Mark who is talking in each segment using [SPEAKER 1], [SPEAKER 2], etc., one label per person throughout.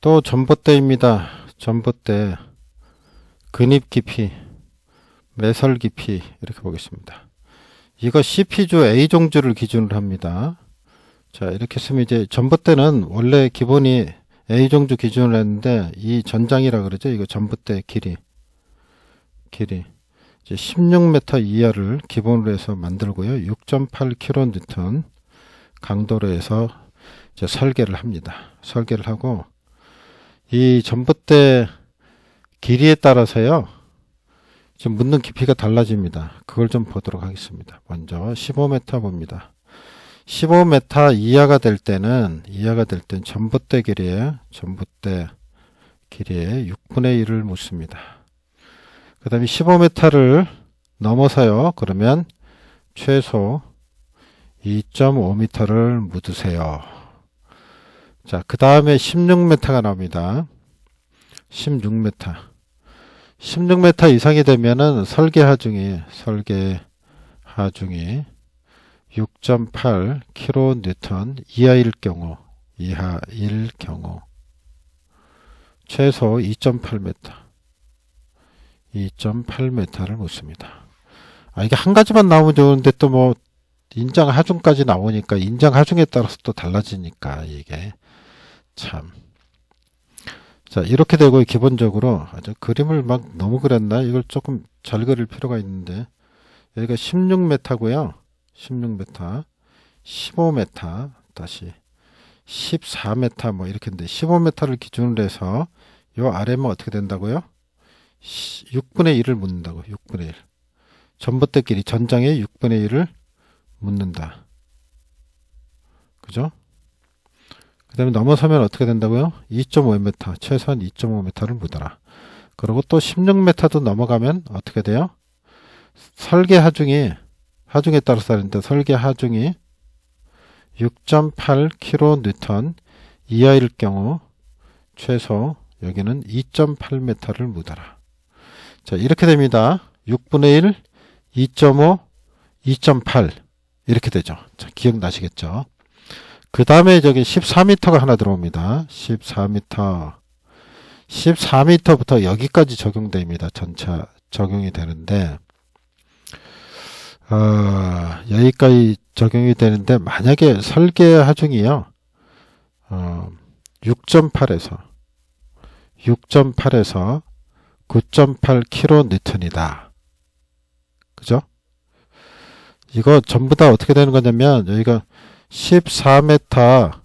[SPEAKER 1] 또 전봇대입니다. 전봇대 근입 깊이, 매설 깊이 이렇게 보겠습니다. 이거 CP주 A종주를 기준으로 합니다. 자 이렇게 쓰면 이제 전봇대는 원래 기본이 A종주 기준으로 했는데 이 전장이라 그러죠. 이거 전봇대 길이 길이 이제 16m 이하를 기본으로 해서 만들고요. 6.8kN 강도로 해서 이제 설계를 합니다. 설계를 하고 이 전봇대 길이에 따라서요. 지금 묻는 깊이가 달라집니다. 그걸 좀 보도록 하겠습니다. 먼저 15m 봅니다. 15m 이하가 될 때는 이하가 될 땐 전봇대 길이에 전봇대 길이에 6분의 1을 묻습니다. 그 다음에 15m를 넘어서요. 그러면 최소 2.5m를 묻으세요. 자, 그 다음에 16m가 나옵니다. 16m. 16m 이상이 되면은 설계 하중이, 설계 하중이 6.8 kN 이하일 경우, 이하일 경우, 최소 2.8m, 2.8m를 묻습니다. 아, 이게 한 가지만 나오면 좋은데 또 뭐, 인장 하중까지 나오니까 인장 하중에 따라서 또 달라지니까 이게 참. 자, 이렇게 되고 기본적으로 아주 그림을 막 너무 그렸나? 이걸 조금 잘 그릴 필요가 있는데 여기가 16m고요. 16m, 15m, 다시 14m 뭐 이렇게 인데 15m를 기준으로 해서 요 아래면 어떻게 된다고요? 6분의 1을 묻는다고. 6분의 1. 전봇대끼리 전장의 6분의 1을 묻는다. 그죠? 그 다음에 넘어서면 어떻게 된다고요? 2.5m, 최소한 2.5m를 묻어라. 그리고 또 16m도 넘어가면 어떻게 돼요? 설계 하중이, 하중에 따라서 다른데 설계 하중이 6.8kN 이하일 경우 최소 여기는 2.8m를 묻어라. 자, 이렇게 됩니다. 6분의 1, 2.5, 2.8 이렇게 되죠. 자, 기억나시겠죠? 그 다음에 저기 14m가 하나 들어옵니다. 14m. 14m부터 여기까지 적용됩니다. 전차 적용이 되는데, 어, 여기까지 적용이 되는데, 만약에 설계 하중이요, 어, 6.8에서, 6.8에서 9.8kN이다. 그죠? 이거 전부 다 어떻게 되는 거냐면, 여기가 14m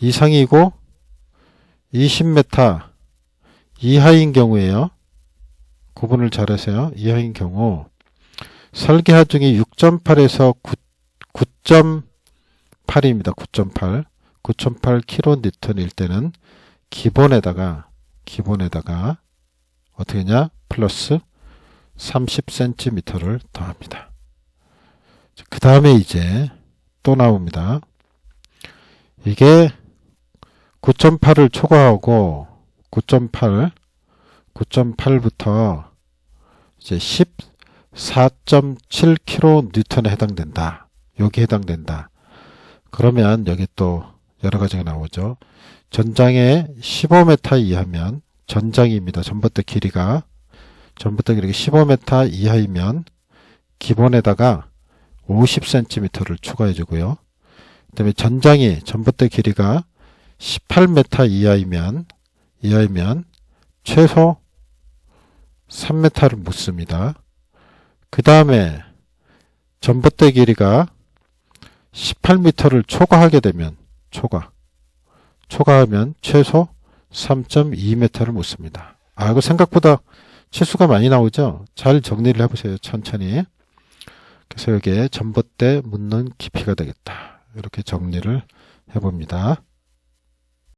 [SPEAKER 1] 이상이고 20m 이하인 경우에요. 구분을 잘하세요. 이하인 경우 설계 하중이 6.8에서 9.8입니다. 9.8 9.8kN일 때는 기본에다가 기본에다가 어떻게 냐 플러스 30cm를 더합니다. 그 다음에 이제 또 나옵니다. 이게 9.8을 초과하고 9.8, 9.8부터 이제 14.7kN에 해당된다. 여기 해당된다. 그러면 여기 또 여러 가지가 나오죠. 전장에 15m 이하면 전장입니다. 전봇대 길이가 전봇대 길이가 15m 이하이면 기본에다가 50cm를 추가해 주고요. 그 다음에 전장이 전봇대 길이가 18m 이하이면 이하이면 최소 3m를 묻습니다. 그 다음에 전봇대 길이가 18m를 초과하게 되면 초과 초과하면 최소 3.2m를 묻습니다. 아 이거 생각보다 치수가 많이 나오죠? 잘 정리를 해보세요. 천천히. 여기에 전봇대 묻는 깊이가 되겠다. 이렇게 정리를 해봅니다.